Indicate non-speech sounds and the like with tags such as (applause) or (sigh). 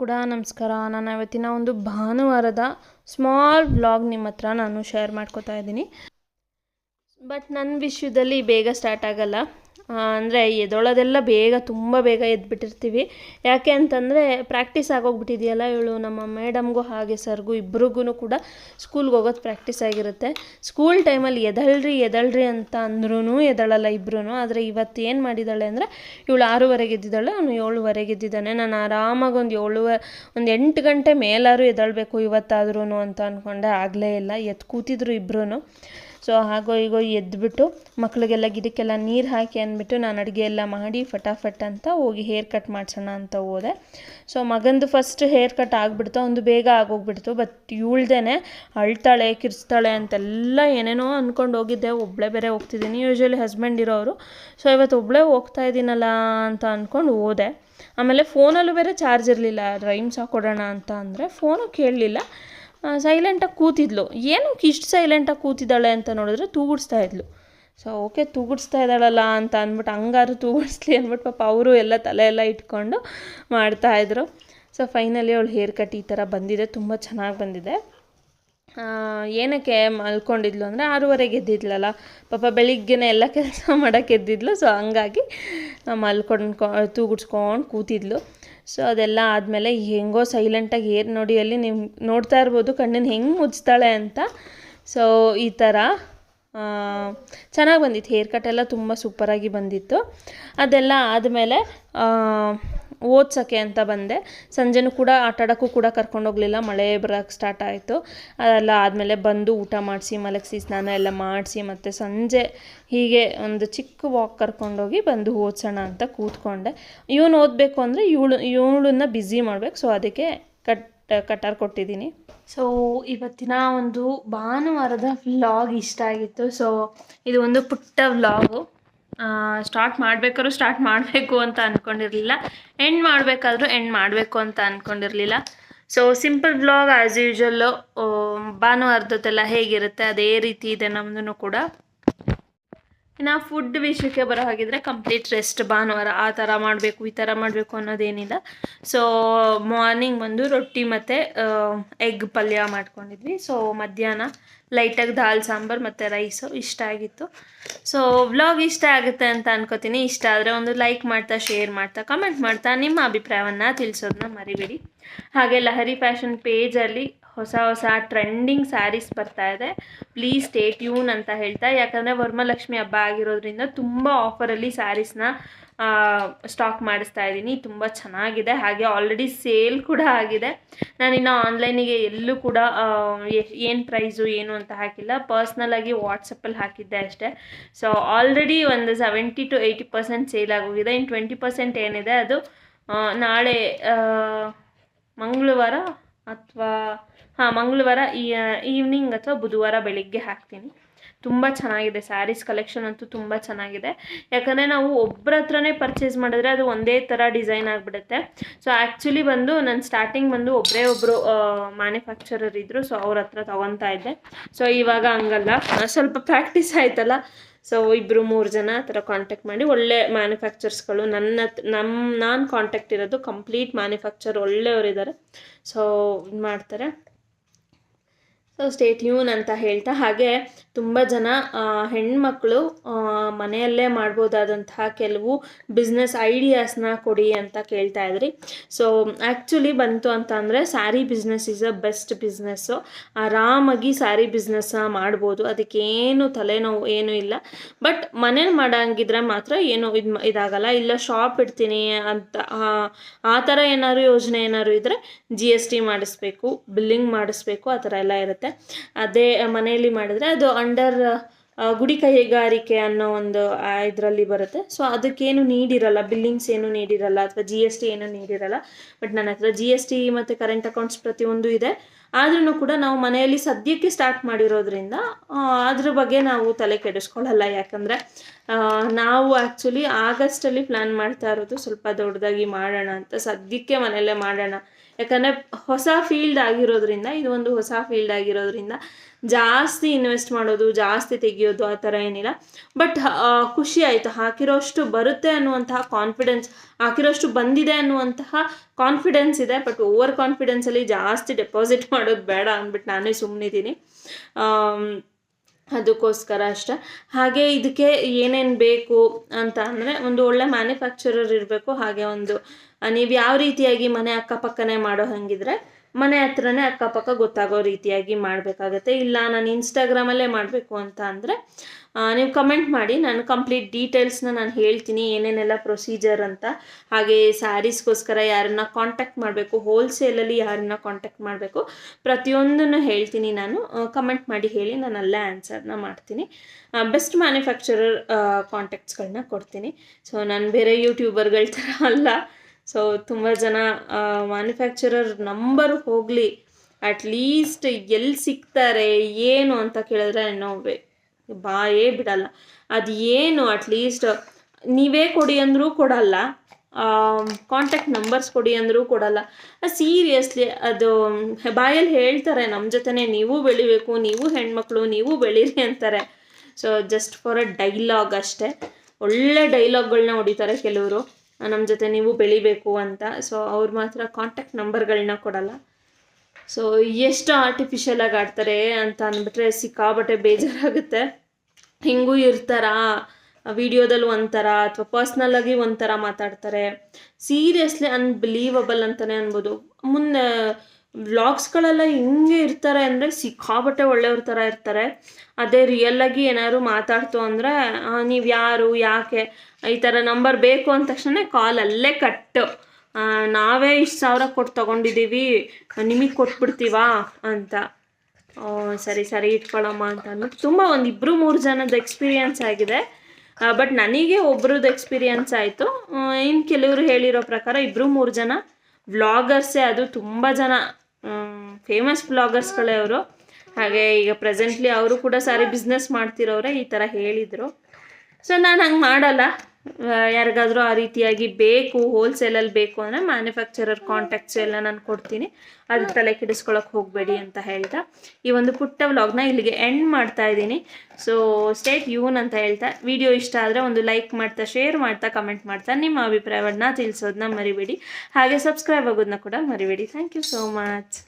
ಕೂಡ ನಮಸ್ಕಾರ. ನಾನು ಇವತ್ತಿನ ಒಂದು ಭಾನುವಾರದ ಸ್ಮಾಲ್ ವ್ಲಾಗ್ ನಿಮ್ಮ ಹತ್ರ ನಾನು ಶೇರ್ ಮಾಡ್ಕೋತಾ ಇದ್ದೀನಿ. ಬಟ್ ನನ್ನ ವಿಷಯದಲ್ಲಿ ಬೇಗ ಸ್ಟಾರ್ಟ್ ಆಗಲ್ಲ. ಅಂದರೆ ಎದ್ದೊಳೋದೆಲ್ಲ ಬೇಗ, ತುಂಬ ಬೇಗ ಎದ್ಬಿಟ್ಟಿರ್ತೀವಿ. ಯಾಕೆ ಅಂತಂದರೆ ಪ್ರಾಕ್ಟೀಸ್ ಆಗೋಗ್ಬಿಟ್ಟಿದೆಯಲ್ಲ ಇವಳು, ನಮ್ಮ ಮೇಡಮ್ಗೂ ಹಾಗೆ, ಸರ್ಗೂ ಇಬ್ರಿಗೂ ಕೂಡ ಸ್ಕೂಲ್ಗೆ ಹೋಗೋದು ಪ್ರಾಕ್ಟೀಸ್ ಆಗಿರುತ್ತೆ. ಸ್ಕೂಲ್ ಟೈಮಲ್ಲಿ ಎದಳ್ರಿ ಎದಳ್ರಿ ಅಂತ ಅಂದ್ರೂ ಎದಳಲ್ಲ ಇಬ್ರು ಆದರೆ ಇವತ್ತು ಏನು ಮಾಡಿದ್ದಾಳೆ ಅಂದರೆ, ಇವಳು ಆರೂವರೆಗೆ ಎದ್ದಿದ್ದಾಳೆ, ಅವನು ಏಳುವರೆಗೆ ಎದ್ದಿದ್ದಾನೆ. ನಾನು ಆರಾಮಾಗಿ ಒಂದು ಏಳುವರೆ ಒಂದು ಎಂಟು ಗಂಟೆ ಮೇಲಾದ್ರೂ ಎದಳಬೇಕು ಇವತ್ತಾದ್ರೂ ಅಂತ ಅಂದ್ಕೊಂಡೆ ಆಗಲೇ ಇಲ್ಲ, ಎದ್ದು ಕೂತಿದ್ರು ಇಬ್ರು ಸೊ ಹಾಗೋ ಹೀಗೋ ಎದ್ದುಬಿಟ್ಟು ಮಕ್ಕಳಿಗೆಲ್ಲ ಗಿಡಕ್ಕೆಲ್ಲ ನೀರು ಹಾಕಿ ಅಂದ್ಬಿಟ್ಟು ನಾನು ಅಡುಗೆ ಎಲ್ಲ ಮಾಡಿ ಫಟಾಫಟ್ ಅಂತ ಹೋಗಿ ಹೇರ್ ಕಟ್ ಮಾಡಿಸೋಣ ಅಂತ ಹೋದೆ. ಸೊ ಮಗಂದು ಫಸ್ಟ್ ಹೇರ್ ಕಟ್ ಆಗಿಬಿಡ್ತು ಒಂದು ಬೇಗ ಆಗೋಗ್ಬಿಡ್ತು ಬಟ್ ಇವಳ್ದೇನೆ ಅಳ್ತಾಳೆ ಕಿರ್ಸ್ತಾಳೆ ಅಂತೆಲ್ಲ ಏನೇನೋ ಅಂದ್ಕೊಂಡು ಹೋಗಿದ್ದೆ. ಒಬ್ಬಳೇ ಬೇರೆ ಹೋಗ್ತಿದ್ದೀನಿ ಯೂಶ್ವಲಿ ಹಸ್ಬೆಂಡ್ ಇರೋರು ಸೊ ಇವತ್ತು ಒಬ್ಬಳೇ ಹೋಗ್ತಾ ಇದ್ದೀನಲ್ಲ ಅಂತ ಅಂದ್ಕೊಂಡು ಹೋದೆ. ಆಮೇಲೆ ಫೋನಲ್ಲೂ ಬೇರೆ ಚಾರ್ಜ್ ಇರಲಿಲ್ಲ ರೈಮ್ಸ್ ಹಾಕೊಡೋಣ ಅಂತ ಅಂದರೆ ಫೋನು ಕೇಳಲಿಲ್ಲ. ಸೈಲೆಂಟಾಗಿ ಕೂತಿದ್ಲು. ಏನಕ್ಕೆ ಇಷ್ಟು ಸೈಲೆಂಟಾಗಿ ಕೂತಿದ್ದಾಳೆ ಅಂತ ನೋಡಿದ್ರೆ ತೂಗುಡಿಸ್ತಾ ಇದ್ಲು. ಸೊ ಓಕೆ ತೂಗುಡಿಸ್ತಾ ಇದ್ದಾಳಲ್ಲ ಅಂತ ಅಂದ್ಬಿಟ್ಟು ಹಂಗಾರು ತೂಗುಡಿಸ್ಲಿ ಅಂದ್ಬಿಟ್ಟು ಪಾಪ ಅವರು ಎಲ್ಲ ತಲೆ ಎಲ್ಲ ಇಟ್ಕೊಂಡು ಮಾಡ್ತಾಯಿದ್ರು ಸೊ ಫೈನಲಿ ಅವಳು ಹೇರ್ ಕಟ್ ಈ ಥರ ಬಂದಿದೆ. ತುಂಬ ಚೆನ್ನಾಗಿ ಬಂದಿದೆ. ಏನಕ್ಕೆ ಮಲ್ಕೊಂಡಿದ್ಲು ಅಂದರೆ ಆರೂವರೆಗೆ ಎದ್ದಿದ್ಲಲ್ಲ ಪಾಪ ಬೆಳಿಗ್ಗೆನೇ ಎಲ್ಲ ಕೆಲಸ (laughs) ಮಾಡೋಕ್ಕೆ ಎದ್ದಿದ್ಲು. ಸೊ ಹಂಗಾಗಿ ಮಲ್ಕೊಂಡ್ಕೊ, ತೂಗುಡ್ಸ್ಕೊಂಡು ಕೂತಿದ್ಲು. ಸೊ ಅದೆಲ್ಲ ಆದಮೇಲೆ ಹೆಂಗೋ ಸೈಲೆಂಟಾಗಿ ಏರ್ ನೋಡಿ ಅಲ್ಲಿ ನೀವು ನೋಡ್ತಾ ಇರ್ಬೋದು ಕಣ್ಣನ್ನು ಹೆಂಗೆ ಮುಚ್ತಾಳೆ ಅಂತ. ಸೊ ಈ ಥರ ಚೆನ್ನಾಗಿ ಬಂದಿತ್ತು. ಹೇರ್ ಕಟ್ ಎಲ್ಲ ತುಂಬ ಸೂಪರಾಗಿ ಬಂದಿತ್ತು. ಅದೆಲ್ಲ ಆದಮೇಲೆ ಓದ್ಸೋಕ್ಕೆ ಅಂತ ಬಂದೆ. ಸಂಜೆನೂ ಕೂಡ ಆಟಾಡೋಕ್ಕೂ ಕೂಡ ಕರ್ಕೊಂಡೋಗಲಿಲ್ಲ ಮಳೆ ಬರೋಕ್ಕೆ ಸ್ಟಾರ್ಟ್ ಆಯಿತು. ಅದೆಲ್ಲ ಆದಮೇಲೆ ಬಂದು ಊಟ ಮಾಡಿಸಿ, ಮಲಗಿಸಿ, ಸ್ನಾನ ಎಲ್ಲ ಮಾಡಿಸಿ ಮತ್ತು ಸಂಜೆ ಹೀಗೆ ಒಂದು ಚಿಕ್ಕ ವಾಕ್ ಕರ್ಕೊಂಡೋಗಿ ಬಂದು ಓದ್ಸೋಣ ಅಂತ ಕೂತ್ಕೊಂಡೆ. ಇವನು ಓದಬೇಕು ಅಂದರೆ ಇವಳು, ಇವಳನ್ನ ಬ್ಯುಸಿ ಮಾಡಬೇಕು. ಸೊ ಅದಕ್ಕೆ ಕಟ್, ಕಟ್ಟಾರ್ ಕೊಟ್ಟಿದ್ದೀನಿ. ಸೊ ಇವತ್ತಿನ ಒಂದು ಭಾನುವಾರದ ವ್ಲಾಗ್ ಇಷ್ಟ ಆಗಿತ್ತು. ಸೊ ಇದು ಒಂದು ಪುಟ್ಟ ವ್ಲಾಗು ಸ್ಟಾರ್ಟ್ ಮಾಡಬೇಕಾದ್ರು ಸ್ಟಾರ್ಟ್ ಮಾಡಬೇಕು ಅಂತ ಅಂದ್ಕೊಂಡಿರಲಿಲ್ಲ ಎಂಡ್ ಮಾಡಬೇಕಾದ್ರೂ ಎಂಡ್ ಮಾಡಬೇಕು ಅಂತ ಅಂದ್ಕೊಂಡಿರಲಿಲ್ಲ so simple blog as usually ಭಾನುವಾರದತ್ತೆಲ್ಲ ಹೇಗಿರುತ್ತೆ, ಅದೇ ರೀತಿ ಇದೆ ನಮ್ಮದು ಕೂಡ. ಇನ್ನು ಫುಡ್ ವಿಷಯಕ್ಕೆ ಬರೋ ಹಾಗಿದ್ರೆ ಕಂಪ್ಲೀಟ್ ರೆಸ್ಟ್ ಭಾನುವಾರ ಆ ಥರ ಮಾಡಬೇಕು, ಈ ಥರ ಮಾಡಬೇಕು ಅನ್ನೋದೇನಿಲ್ಲ. ಸೊ ಮಾರ್ನಿಂಗ್ ಬಂದು ರೊಟ್ಟಿ ಮತ್ತು ಎಗ್ ಪಲ್ಯ ಮಾಡ್ಕೊಂಡಿದ್ವಿ. ಸೊ ಮಧ್ಯಾಹ್ನ ಲೈಟಾಗಿ ದಾಲ್, ಸಾಂಬಾರು ಮತ್ತು ರೈಸು ಇಷ್ಟ ಆಗಿತ್ತು. ಸೊ ವ್ಲಾಗ್ ಇಷ್ಟ ಆಗುತ್ತೆ ಅಂತ ಅನ್ಕೋತೀನಿ. ಇಷ್ಟ ಆದರೆ ಒಂದು ಲೈಕ್ ಮಾಡ್ತಾ ಶೇರ್ ಮಾಡ್ತಾ ಕಮೆಂಟ್ ಮಾಡ್ತಾ ನಿಮ್ಮ ಅಭಿಪ್ರಾಯವನ್ನು ತಿಳಿಸೋದನ್ನ ಮರಿಬೇಡಿ. ಹಾಗೆ ಲಹರಿ ಫ್ಯಾಷನ್ ಪೇಜಲ್ಲಿ ಹೊಸ ಹೊಸ ಟ್ರೆಂಡಿಂಗ್ ಸ್ಯಾರೀಸ್ ಬರ್ತಾ ಇದೆ. ಪ್ಲೀಸ್ ಸ್ಟೇ ಟ್ಯೂನ್ ಅಂತ ಹೇಳ್ತಾ, ಯಾಕಂದರೆ ವರಮಲಕ್ಷ್ಮಿ ಹಬ್ಬ ಆಗಿರೋದ್ರಿಂದ ತುಂಬ ಆಫರಲ್ಲಿ ಸ್ಯಾರೀಸ್ನ ಸ್ಟಾಕ್ ಮಾಡಿಸ್ತಾ ಇದ್ದೀನಿ. ತುಂಬ ಚೆನ್ನಾಗಿದೆ. ಹಾಗೆ ಆಲ್ರೆಡಿ ಸೇಲ್ ಕೂಡ ಆಗಿದೆ. ನಾನಿನ್ನು ಆನ್ಲೈನಿಗೆ ಎಲ್ಲೂ ಕೂಡ ಏನು ಪ್ರೈಸು ಏನು ಅಂತ ಹಾಕಿಲ್ಲ. ಪರ್ಸ್ನಲಾಗಿ ವಾಟ್ಸಪ್ಪಲ್ಲಿ ಹಾಕಿದ್ದೆ ಅಷ್ಟೇ. ಸೊ ಆಲ್ರೆಡಿ ಒಂದು seventy two eighty percent sale ಆಗೋಗಿದೆ. ಇನ್ನು ಟ್ವೆಂಟಿ ಪರ್ಸೆಂಟ್ ಏನಿದೆ ಅದು ನಾಳೆ ಮಂಗಳವಾರ ಅಥವಾ, ಹಾಂ, ಮಂಗಳವಾರ ಈವ್ನಿಂಗ್ ಅಥವಾ ಬುಧವಾರ ಬೆಳಿಗ್ಗೆ ಹಾಕ್ತೀನಿ. ತುಂಬ ಚೆನ್ನಾಗಿದೆ ಸ್ಯಾರೀಸ್ ಕಲೆಕ್ಷನ್ ಅಂತೂ ತುಂಬ ಚೆನ್ನಾಗಿದೆ. ಯಾಕಂದರೆ ನಾವು ಒಬ್ಬರ ಹತ್ರನೇ ಪರ್ಚೇಸ್ ಮಾಡಿದ್ರೆ ಅದು ಒಂದೇ ಥರ ಡಿಸೈನ್ ಆಗಿಬಿಡುತ್ತೆ. ಸೊ ಆ್ಯಕ್ಚುಲಿ ಬಂದು ನಾನು ಸ್ಟಾರ್ಟಿಂಗ್ ಬಂದು ಒಬ್ಬರೇ ಒಬ್ಬರು ಮ್ಯಾನುಫ್ಯಾಕ್ಚರರ್ ಇದ್ದರು ಸೊ ಅವ್ರ ಹತ್ರ ತೊಗೊತಾ ಇದ್ದೆ. ಸೊ ಇವಾಗ ಹಂಗಲ್ಲ. ಸ್ವಲ್ಪ ಪ್ರಾಕ್ಟೀಸ್ ಆಯ್ತಲ್ಲ. ಸೊ ಇಬ್ಬರು ಮೂರು ಜನ ಆ ಥರ ಕಾಂಟ್ಯಾಕ್ಟ್ ಮಾಡಿ ಒಳ್ಳೆ ಮ್ಯಾನುಫ್ಯಾಕ್ಚರ್ಸ್ಗಳು ನನ್ನ ನಮ್ಮ ನಾನು ಕಾಂಟ್ಯಾಕ್ಟ್ ಇರೋದು ಕಂಪ್ಲೀಟ್ ಮ್ಯಾನುಫ್ಯಾಕ್ಚರ್ ಒಳ್ಳೆಯವರಿದ್ದಾರೆ. ಸೊ ಮಾಡ್ತಾರೆ ಸೊ ಸ್ಟೇಟ್ ಯೂನ್ ಅಂತ ಹೇಳ್ತಾ, ಹಾಗೆ ತುಂಬ ಜನ ಹೆಣ್ಮಕ್ಳು ಮನೆಯಲ್ಲೇ ಮಾಡ್ಬೋದಾದಂತಹ ಕೆಲವು ಬಿಸ್ನೆಸ್ ಐಡಿಯಾಸ್ನ ಕೊಡಿ ಅಂತ ಕೇಳ್ತಾ ಇದ್ರಿ. ಸೊ ಆ್ಯಕ್ಚುಲಿ ಬಂತು ಅಂತ ಅಂದರೆ sari business is a best business ಆರಾಮಾಗಿ ಸ್ಯಾರಿ ಬಿಸ್ನೆಸ್ನ ಮಾಡ್ಬೋದು. ಅದಕ್ಕೇನು ತಲೆನೋವು ಏನೂ ಇಲ್ಲ. ಬಟ್ ಮನೇಲಿ ಮಾಡಂಗಿದ್ರೆ ಮಾತ್ರ ಏನು ಇದು, ಇದಾಗಲ್ಲ. ಇಲ್ಲ ಶಾಪ್ ಇಡ್ತೀನಿ ಅಂತ, ಆ ಥರ ಏನಾದ್ರು ಯೋಜನೆ ಏನಾದ್ರು ಇದ್ದರೆ ಜಿ ಎಸ್ ಟಿ ಮಾಡಿಸ್ಬೇಕು ಬಿಲ್ಲಿಂಗ್ ಮಾಡಿಸ್ಬೇಕು, ಆ ಥರ ಎಲ್ಲ ಇರುತ್ತೆ. ಅದೇ ಮನೆಯಲ್ಲಿ ಮಾಡಿದ್ರೆ ಅದು ಅಂಡರ್ ಗುಡಿ ಕೈಗಾರಿಕೆ ಅನ್ನೋ ಒಂದು ಇದರಲ್ಲಿ ಬರುತ್ತೆ. ಸೊ ಅದಕ್ಕೇನು ನೀಡಿರಲ್ಲ ಬಿಲ್ಲಿಂಗ್ಸ್ ಏನು ನೀಡಿರಲ್ಲ, ಅಥವಾ ಜಿ ಎಸ್ ಟಿ ಏನು ನೀಡಿರಲ್ಲ. ಬಟ್ ನನ್ನ ಹತ್ರ ಜಿ ಎಸ್ ಟಿ ಮತ್ತು ಕರೆಂಟ್ ಅಕೌಂಟ್ಸ್ ಪ್ರತಿಯೊಂದು ಇದೆ. ಆದ್ರೂ ಕೂಡ ನಾವು ಮನೆಯಲ್ಲಿ ಸದ್ಯಕ್ಕೆ ಸ್ಟಾರ್ಟ್ ಮಾಡಿರೋದ್ರಿಂದ ಅದ್ರ ಬಗ್ಗೆ ನಾವು ತಲೆ ಕೆಡಿಸ್ಕೊಳ್ಳಲ್ಲ. ಯಾಕಂದರೆ ನಾವು ಆ್ಯಕ್ಚುಲಿ ಆಗಸ್ಟಲ್ಲಿ ಪ್ಲ್ಯಾನ್ ಮಾಡ್ತಾ ಇರೋದು ಸ್ವಲ್ಪ ದೊಡ್ಡದಾಗಿ ಮಾಡೋಣ ಅಂತ. ಸದ್ಯಕ್ಕೆ ಮನೆಯಲ್ಲೇ ಮಾಡೋಣ. ಯಾಕಂದರೆ ಹೊಸ ಫೀಲ್ಡ್ ಆಗಿರೋದ್ರಿಂದ, ಇದು ಒಂದು ಹೊಸ ಫೀಲ್ಡ್ ಆಗಿರೋದ್ರಿಂದ ಜಾಸ್ತಿ ಇನ್ವೆಸ್ಟ್ ಮಾಡೋದು, ಜಾಸ್ತಿ ತೆಗಿಯೋದು ಆ ಥರ ಏನಿಲ್ಲ. ಬಟ್ ಖುಷಿ ಆಯಿತು. ಹಾಕಿರೋಷ್ಟು ಬರುತ್ತೆ ಅನ್ನುವಂತಹ ಕಾನ್ಫಿಡೆನ್ಸ್ ಹಾಕಿರೋಷ್ಟು ಬಂದಿದೆ ಅನ್ನುವಂತಹ ಕಾನ್ಫಿಡೆನ್ಸ್ ಇದೆ. ಬಟ್ ಓವರ್ ಕಾನ್ಫಿಡೆನ್ಸಲ್ಲಿ ಜಾಸ್ತಿ ಡೆಪಾಸಿಟ್ ಮಾಡೋದು ಬೇಡ ಅಂದ್ಬಿಟ್ಟು ನಾನೇ ಸುಮ್ಮನಿದ್ದೀನಿ ಅದಕ್ಕೋಸ್ಕರ ಅಷ್ಟೆ. ಹಾಗೆ ಇದಕ್ಕೆ ಏನೇನು ಬೇಕು ಅಂತ ಅಂದರೆ ಒಂದು ಒಳ್ಳೆ ಮ್ಯಾನುಫ್ಯಾಕ್ಚರರ್ ಇರಬೇಕು. ಹಾಗೆ ಒಂದು ನೀವು ಯಾವ ರೀತಿಯಾಗಿ ಮನೆ ಅಕ್ಕಪಕ್ಕನೇ ಮಾಡೋ ಹಾಗಿದ್ರೆ ಮನೆ ಹತ್ರನೇ ಅಕ್ಕಪಕ್ಕ ಗೊತ್ತಾಗೋ ರೀತಿಯಾಗಿ ಮಾಡಬೇಕಾಗತ್ತೆ. ಇಲ್ಲ, ನಾನು ಇನ್ಸ್ಟಾಗ್ರಾಮಲ್ಲೇ ಮಾಡಬೇಕು ಅಂತ ಅಂದರೆ ನೀವು ಕಮೆಂಟ್ ಮಾಡಿ, ನಾನು ಕಂಪ್ಲೀಟ್ ಡೀಟೇಲ್ಸ್ನ ನಾನು ಹೇಳ್ತೀನಿ, ಏನೇನೆಲ್ಲ ಪ್ರೊಸೀಜರ್ ಅಂತ. ಹಾಗೆ ಸ್ಯಾರೀಸ್ಗೋಸ್ಕರ ಯಾರನ್ನ ಕಾಂಟ್ಯಾಕ್ಟ್ ಮಾಡಬೇಕು ಹೋಲ್ಸೇಲಲ್ಲಿ ಯಾರನ್ನ ಕಾಂಟ್ಯಾಕ್ಟ್ ಮಾಡಬೇಕು, ಪ್ರತಿಯೊಂದನ್ನು ಹೇಳ್ತೀನಿ ನಾನು. ಕಮೆಂಟ್ ಮಾಡಿ ಹೇಳಿ, ನಾನು ಅಲ್ಲೇ ಆನ್ಸರ್ನ ಮಾಡ್ತೀನಿ. ಬೆಸ್ಟ್ ಮ್ಯಾನುಫ್ಯಾಕ್ಚರರ್ ಕಾಂಟ್ಯಾಕ್ಟ್ಸ್ಗಳನ್ನ ಕೊಡ್ತೀನಿ. ಸೊ ನಾನು ಬೇರೆ ಯೂಟ್ಯೂಬರ್ಗಳ ಥರ ಅಲ್ಲ. ಸೊ ತುಂಬ ಜನ ಮ್ಯಾನುಫ್ಯಾಕ್ಚರರ್ ನಂಬರ್ ಹೋಗಲಿ ಅಟ್ಲೀಸ್ಟ್ ಎಲ್ಲಿ ಸಿಗ್ತಾರೆ ಏನು ಅಂತ ಕೇಳಿದ್ರೆ ನೋವೇ ಬಾಯೇ ಬಿಡಲ್ಲ. ಅದು ಏನು ಅಟ್ಲೀಸ್ಟ್ ನೀವೇ ಕೊಡಿ ಅಂದರೂ ಕೊಡಲ್ಲ. ಕಾಂಟ್ಯಾಕ್ಟ್ ನಂಬರ್ಸ್ ಕೊಡಿ ಅಂದರೂ ಕೊಡಲ್ಲ. ಸೀರಿಯಸ್ಲಿ ಅದು, ಬಾಯಲ್ಲಿ ಹೇಳ್ತಾರೆ ನಮ್ಮ ಜೊತೆನೇ ನೀವು ಬೆಳಿಬೇಕು, ನೀವು ಹೆಣ್ಮಕ್ಳು, ನೀವು ಬೆಳೀರಿ ಅಂತಾರೆ. So just for a dialogue ಅಷ್ಟೇ. ಒಳ್ಳೆ ಡೈಲಾಗ್ಗಳನ್ನ ಹೊಡಿತಾರೆ ಕೆಲವರು. ನಮ್ಮ ಜೊತೆ ನೀವು ಬೆಳಿಬೇಕು ಅಂತ. ಸೊ ಅವ್ರು ಮಾತ್ರ ಕಾಂಟ್ಯಾಕ್ಟ್ ನಂಬರ್ಗಳನ್ನ ಕೊಡಲ್ಲ. ಸೊ ಎಷ್ಟು ಆರ್ಟಿಫಿಷಿಯಲ್ ಆಗಿ ಆಡ್ತಾರೆ ಅಂತ ಅಂದ್ಬಿಟ್ರೆ ಸಿಕ್ಕಾಬಟ್ಟೆ ಬೇಜಾರಾಗುತ್ತೆ. ಹಿಂಗೂ ಇರ್ತಾರಾ? ವಿಡಿಯೋದಲ್ಲಿ ಒಂಥರ ಅಥವಾ ಪರ್ಸ್ನಲ್ಲಾಗಿ ಒಂಥರ ಮಾತಾಡ್ತಾರೆ. ಸೀರಿಯಸ್ಲಿ ಅನ್ಬಿಲೀವಬಲ್ ಅಂತಲೇ ಅನ್ಬೋದು. ಮುಂದೆ ವ್ಲಾಗ್ಸ್ಗಳೆಲ್ಲ ಹಿಂಗೆ ಇರ್ತಾರೆ ಅಂದರೆ ಸಿಕ್ಕಾಬಟ್ಟೆ ಒಳ್ಳೆಯವ್ರ ಥರ ಇರ್ತಾರೆ. ಅದೇ ರಿಯಲ್ಲಾಗಿ ಏನಾದ್ರು ಮಾತಾಡ್ತು ಅಂದರೆ ನೀವು ಯಾರು, ಯಾಕೆ, ಈ ಥರ ನಂಬರ್ ಬೇಕು ಅಂದ ತಕ್ಷಣ ಕಾಲ್ ಅಲ್ಲೇ ಕಟ್ಟು ನಾವೇ ಇಷ್ಟು ಸಾವಿರ ಕೊಟ್ಟು ತೊಗೊಂಡಿದ್ದೀವಿ ನಿಮಗೆ ಕೊಟ್ಬಿಡ್ತೀವಾ ಅಂತ. ಸರಿ ಸರಿ ಇಟ್ಕೊಳ್ಳಮ್ಮ ಅಂತ ಅಂದ್ಬಿಟ್ಟು ತುಂಬ ಒಂದು ಇಬ್ಬರು ಮೂರು ಜನದ ಎಕ್ಸ್ಪೀರಿಯನ್ಸ್ ಆಗಿದೆ. ಬಟ್ ನನಗೆ ಒಬ್ರದ್ದು ಎಕ್ಸ್ಪೀರಿಯನ್ಸ್ ಆಯಿತು. ಇನ್ನು ಕೆಲವರು ಹೇಳಿರೋ ಪ್ರಕಾರ ಇಬ್ಬರು ಮೂರು ಜನ ವ್ಲಾಗರ್ಸೇ ಅದು ತುಂಬ ಜನ. ಫೇಮಸ್ ಬ್ಲಾಗರ್ಸ್ಗಳೇ ಅವರು. ಹಾಗೆ ಈಗ ಪ್ರೆಸೆಂಟ್ಲಿ ಅವರು ಕೂಡ ಸಾರಿ ಬಿಸ್ನೆಸ್ ಮಾಡ್ತಿರೋರೆ, ಈ ಥರ ಹೇಳಿದರು. ಸೊ ನಾನು ಹಂಗೆ ಮಾಡಲ್ಲ. ಯಾರಿಗಾದರೂ ಆ ರೀತಿಯಾಗಿ ಬೇಕು ಹೋಲ್ಸೇಲಲ್ಲಿ ಬೇಕು ಅಂದರೆ ಮ್ಯಾನುಫ್ಯಾಕ್ಚರರ್ ಕಾಂಟ್ಯಾಕ್ಟ್ಸ್ ಎಲ್ಲ ನಾನು ಕೊಡ್ತೀನಿ. ಅದು ತಲೆ ಕೆಡಿಸ್ಕೊಳಕ್ಕೆ ಹೋಗಬೇಡಿ ಅಂತ ಹೇಳ್ತಾ. ಈ ಒಂದು ಪುಟ್ಟ ವ್ಲಾಗ್ನ ಇಲ್ಲಿಗೆ ಎಂಡ್ ಮಾಡ್ತಾ ಇದ್ದೀನಿ. ಸೊ ಸ್ಟೇಟ್ ಯೂನ್ ಅಂತ ಹೇಳ್ತಾ. ವಿಡಿಯೋ ಇಷ್ಟ ಆದರೆ ಒಂದು ಲೈಕ್ ಮಾಡ್ತಾ ಶೇರ್ ಮಾಡ್ತಾ ಕಮೆಂಟ್ ಮಾಡ್ತಾ. ನಿಮ್ಮ ಅಭಿಪ್ರಾಯವನ್ನು ತಿಳಿಸೋದನ್ನ ಮರಿಬೇಡಿ. ಹಾಗೆ ಸಬ್ಸ್ಕ್ರೈಬ್ ಆಗೋದನ್ನ ಕೂಡ ಮರಿಬೇಡಿ. Thank you so much